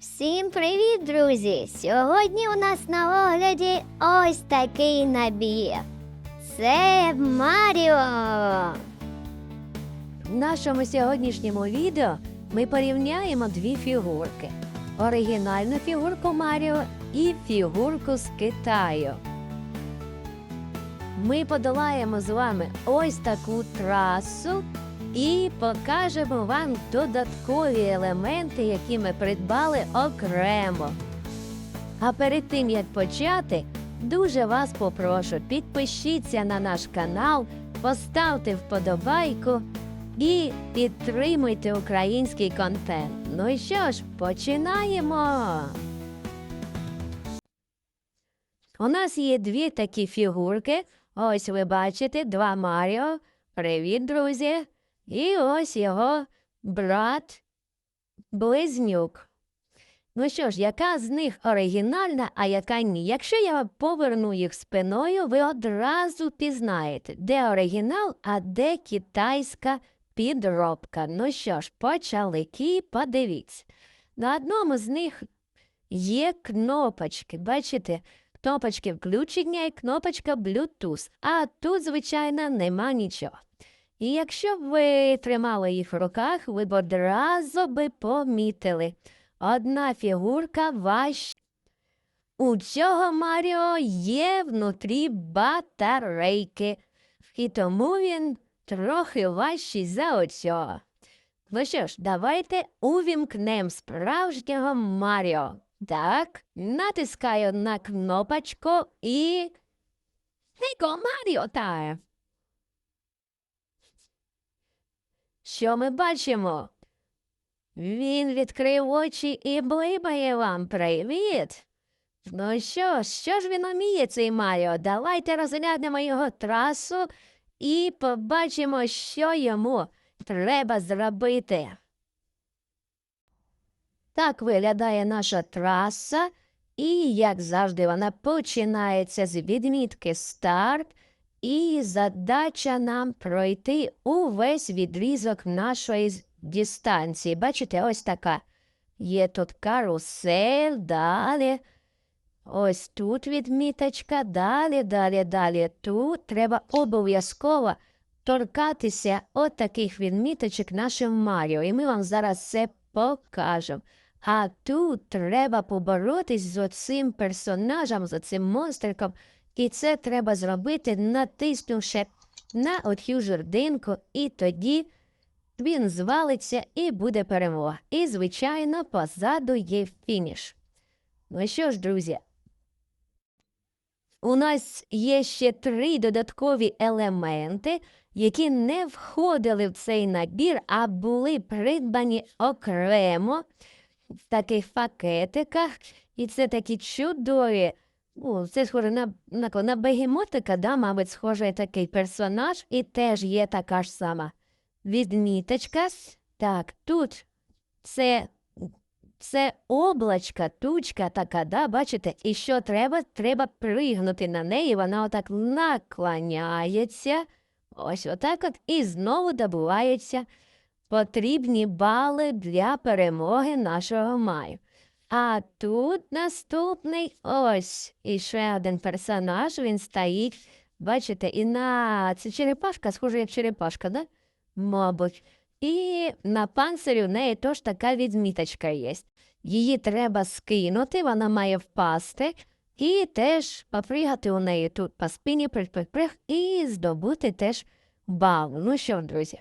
Всім привіт, друзі! Сьогодні у нас на огляді ось такий набір. Це Маріо. В нашому сьогоднішньому відео ми порівняємо дві фігурки: оригінальну фігурку Маріо і фігурку з Китаю. Ми подолаємо з вами ось таку трасу і покажемо вам додаткові елементи, які ми придбали окремо. А перед тим як почати, дуже вас попрошу, підпишіться на наш канал, поставте вподобайку і підтримуйте український контент. Ну і що ж, починаємо. У нас є дві такі фігурки. Ось ви бачите два Маріо. Привіт, друзі. І ось його брат Близнюк. Ну що ж, яка з них оригінальна, а яка ні? Якщо я поверну їх спиною, ви одразу пізнаєте, де оригінал, а де китайська підробка. Ну що ж, почали кі, подивіться. На одному з них є кнопочки. Бачите? Кнопочки включення і кнопочка Bluetooth. А тут, звичайно, нема нічого. І якщо б ви тримали їх в руках, ви б одразу би помітили. Одна фігурка важча. У цього Маріо є внутрі батарейки, і тому він трохи важчий за оцього. Ну що ж, давайте увімкнемо справжнього Маріо. Так, натискаю на кнопочку і. Него Маріо тає. Що ми бачимо? Він відкрив очі і блибає вам привіт. Ну що що ж він уміє, цей Маріо? Давайте розглянемо його трасу і побачимо, що йому треба зробити. Так виглядає наша траса, і, як завжди, вона починається з відмітки старт, і задача нам пройти увесь відрізок нашої дистанції. Бачите, ось така. Є тут карусель, далі. Ось тут відміточка, далі, далі, далі. Тут треба обов'язково торкатися от таких відміточок нашим Маріо. І ми вам зараз це покажемо. А тут треба поборотись з оцим персонажем, з оцим монстриком, і це треба зробити, натиснувши на оцю жердинку, і тоді він звалиться і буде перемога. І, звичайно, позаду є фініш. Ну що ж, друзі, у нас є ще три додаткові елементи, які не входили в цей набір, а були придбані окремо в таких пакетиках. І це такі чудові. Ну, це схоже на, на, на бегемотика, да, мабуть, схожий такий персонаж, і теж є така ж сама відміточка. Так, тут це, це облачка, тучка така, да, бачите? І що треба? Треба пригнути на неї, вона отак наклоняється. Ось отак от, і знову добуваються потрібні бали для перемоги нашого маю. А тут наступний ось іще один персонаж, він стоїть. Бачите, і на це черепашка, схоже, як черепашка, да? Мабуть. І на панцирі в неї теж така відміточка є. Її треба скинути, вона має впасти, і теж попригати у неї тут по спині, прих-прих-прих, і здобути теж бал. Ну що, друзі?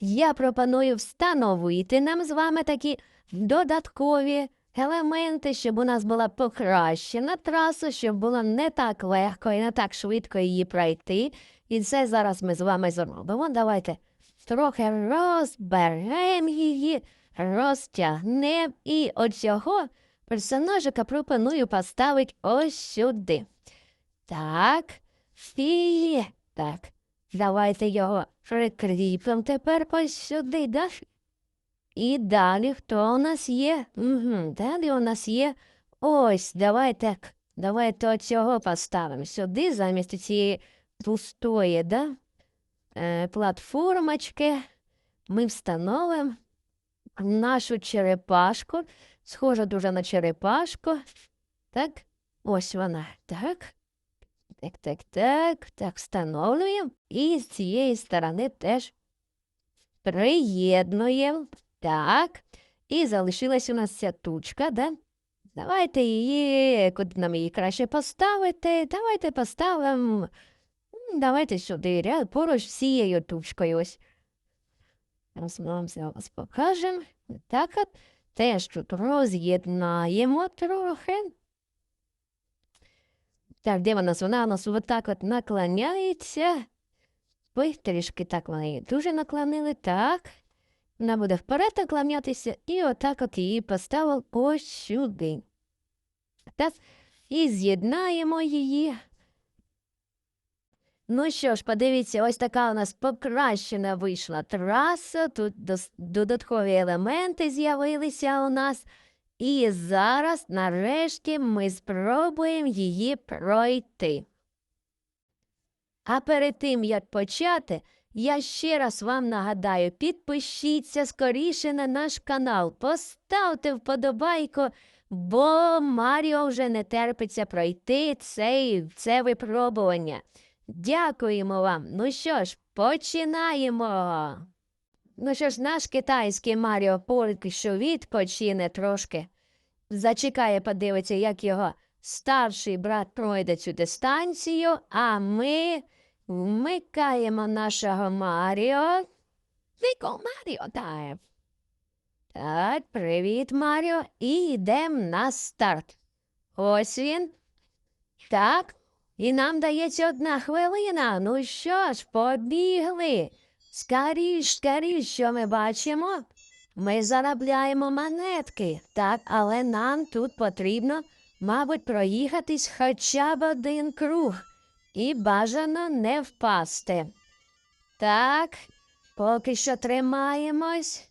Я пропоную встановити нам з вами такі додаткові елементи, щоб у нас була покращена траса, щоб було не так легко і не так швидко її пройти. І це зараз ми з вами зробимо. Давайте трохи розберемо її, розтягнемо і оцього персонажика пропоную поставити ось сюди. Так, і так. Давайте його прикріпимо тепер ось сюди, да? І далі хто у нас є? Угу, далі у нас є ось, давайте, давайте оцього поставимо сюди замість цієї пустої, да? Е, платформочки. Ми встановимо нашу черепашку. Схожа дуже на черепашку. Так, ось вона. Так. Так, так, так. Так, встановлюємо. І з цієї сторони теж приєднуємо. Так. І залишилась у нас ця тучка, да? Давайте її, куди нам її краще поставити. Давайте поставимо. Давайте сюди, поруч з цією тучкою. Ось. Зараз ми покажемо. Так от. Теж тут роз'єднаємо трохи. Так, де вона? Вона у нас отак от наклоняється. Ой, трішки так вона її дуже наклонили. Так. Вона буде вперед наклонятися і отак от її поставив ось сюди. Так. І з'єднаємо її. Ну що ж, подивіться, ось така у нас покращена вийшла траса. Тут додаткові елементи з'явилися у нас. І зараз, нарешті, ми спробуємо її пройти. А перед тим, як почати, я ще раз вам нагадаю, підпишіться скоріше на наш канал, поставте вподобайку, бо Маріо вже не терпиться пройти цей, це випробування. Дякуємо вам. Ну що ж, починаємо. Ну що ж, наш китайський Маріо поки що відпочине трошки. Зачекає, подивиться, як його старший брат пройде цю дистанцію, а ми вмикаємо нашого Маріо. Віко Маріо тайм. Так, привіт, Маріо, і йдемо на старт. Ось він. Так, і нам дається одна хвилина. Ну що ж, побігли. Скоріш, скоріш, що ми бачимо? Ми заробляємо монетки, так, але нам тут потрібно, мабуть, проїхатись хоча б один круг і бажано не впасти. Так, поки що тримаємось.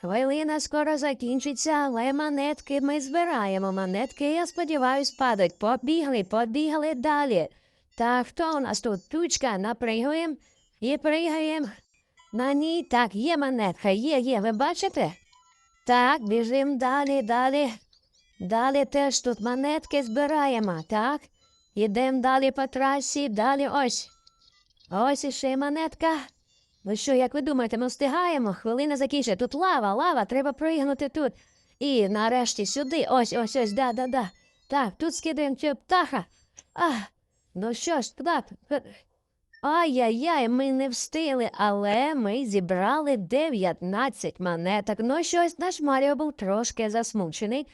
Хвилина скоро закінчиться, але монетки ми збираємо. Монетки, я сподіваюсь, падають. Побігли, побігли далі. Та хто у нас тут? Тучка, напригуємо і пригаємо. На ній так, є монетка, є, є, ви бачите? Так, біжимо далі, далі. Далі теж тут монетки збираємо, так? Йдемо далі по трасі, далі ось. Ось іще монетка. Ну що, як ви думаєте, ми встигаємо? Хвилина закінчує. Тут лава, лава, треба пригнути тут. І нарешті сюди. Ось, ось, ось, да, да, да. Так, тут скидаємо цього птаха. А, ну що ж, так. Ай-яй-яй, ми не встигли, але ми зібрали 19 монеток. Ну щось наш Маріо був трошки засмучений.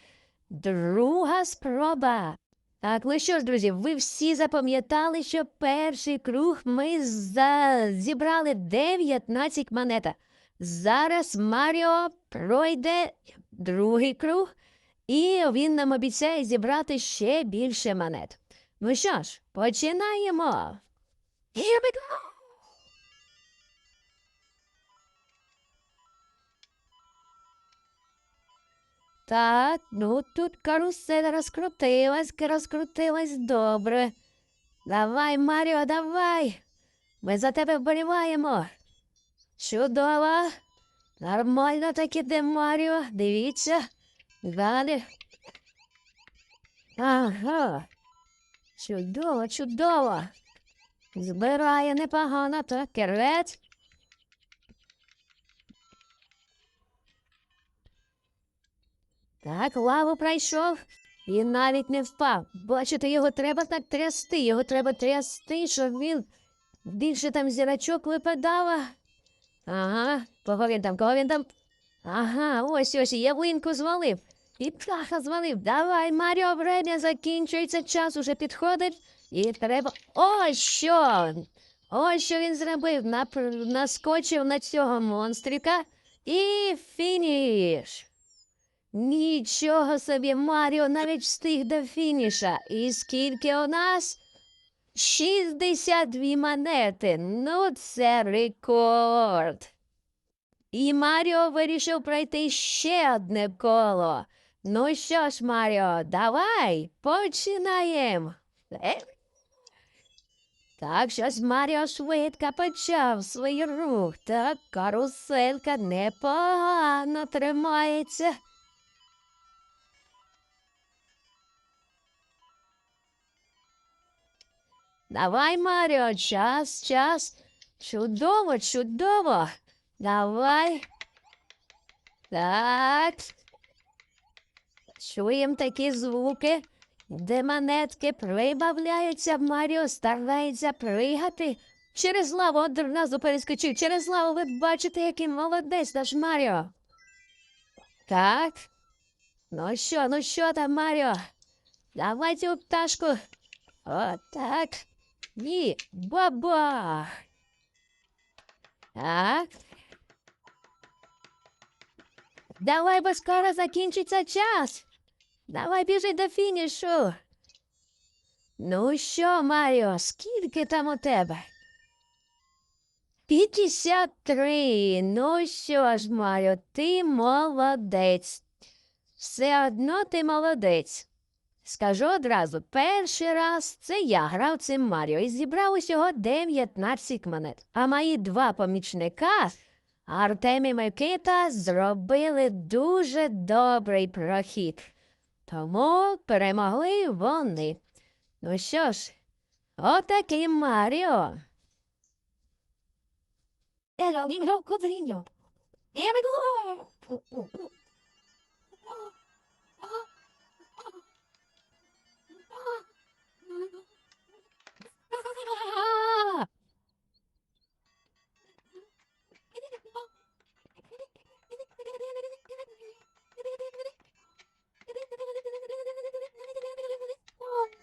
Друга спроба. Так, ну що ж, друзі, ви всі запам'ятали, що перший круг ми за... зібрали 19 монет. Зараз Маріо пройде другий круг, і він нам обіцяє зібрати ще більше монет. Ну що ж, починаємо. Here we go! Так, ну тут карусель розкрутилась, розкрутилась добре. Давай, Маріо, давай. Ми за тебе вболіваємо. Чудово. Нормально так іде, Маріо. Дивіться. Далі. Ага. Чудово, чудово. Збирає непогано, так, кервець. Так, лаву пройшов і навіть не впав. Бачите, його треба так трясти, його треба трясти, щоб він більше там зірочок випадало. Ага, кого він там, кого він там? Ага, ось ось, явлинку звалив. І птаха звалив. Давай, Маріо, время закінчується, час уже підходить. І треба. Ось що! Ось що він зробив. Нап- Наскочив на цього монстрика і фініш. Нічого собі, Маріо навіть встиг до фініша. І скільки у нас? 62 монети. Ну, це рекорд. І Маріо вирішив пройти ще одне коло. Ну що ж, Маріо, давай, починаємо. Так, щось Маріо швидко почав свій рух. Так, каруселька непогано тримається. Давай, Маріо, час, час. Чудово, чудово. Давай. Так. Чуємо такі звуки, де монетки прибавляються, Маріо старається пригати. Через лаву одразу перескочив. Через лаву ви бачите, який молодець наш Маріо. Так. Ну що, ну що там, Маріо? Давай цю пташку. О, так. Ні, баба. Так. Давай, бо скоро закінчиться час. Давай біжи до фінішу. Ну що, Маріо, скільки там у тебе? П'ятдесят три. Ну що ж, Маріо, ти молодець. Все одно ти молодець. Скажу одразу, перший раз це я грав цим Маріо і зібрав усього 19 монет. А мої два помічника, Артем і Микита, зробили дуже добрий прохід. Тому перемогли вони. Ну що ж, отакий Маріо. Hello, hello, いただき?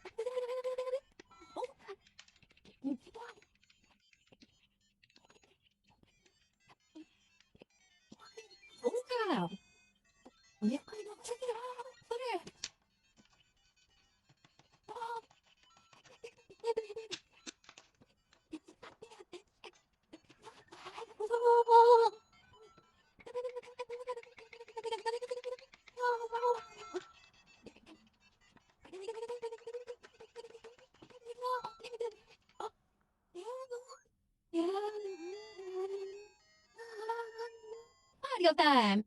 Mario time.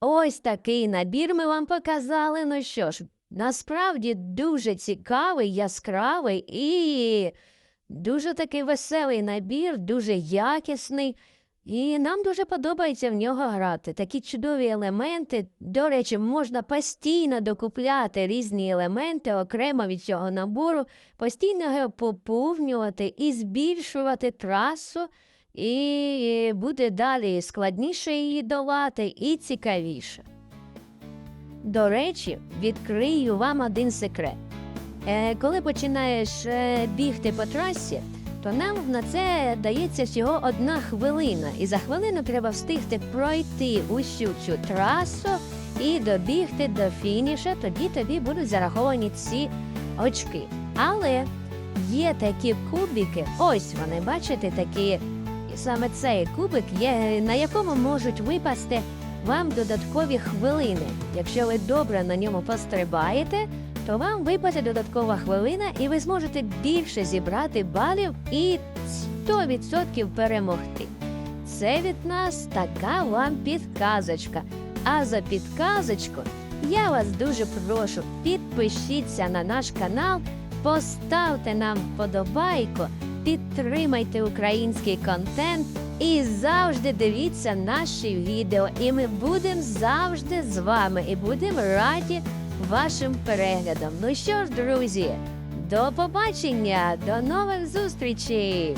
Ось такий набір ми вам показали. Ну що ж, насправді дуже цікавий, яскравий і дуже такий веселий набір, дуже якісний. І нам дуже подобається в нього грати. Такі чудові елементи. До речі, можна постійно докупляти різні елементи окремо від цього набору, постійно його поповнювати і збільшувати трасу, і буде далі складніше її долати і цікавіше. До речі, відкрию вам один секрет. Е, коли починаєш е, бігти по трасі, то нам на це дається всього одна хвилина, і за хвилину треба встигти пройти усю цю трасу і добігти до фініша, тоді тобі будуть зараховані ці очки. Але є такі кубики, ось вони, бачите, такі, саме цей кубик є, на якому можуть випасти вам додаткові хвилини. Якщо ви добре на ньому пострибаєте, то вам випаде додаткова хвилина, і ви зможете більше зібрати балів і 100% перемогти. Це від нас така вам підказочка. А за підказочку я вас дуже прошу, підпишіться на наш канал, поставте нам вподобайку, підтримайте український контент і завжди дивіться наші відео. І ми будемо завжди з вами і будемо раді вашим переглядом. Ну що ж, друзі, до побачення, до нових зустрічей!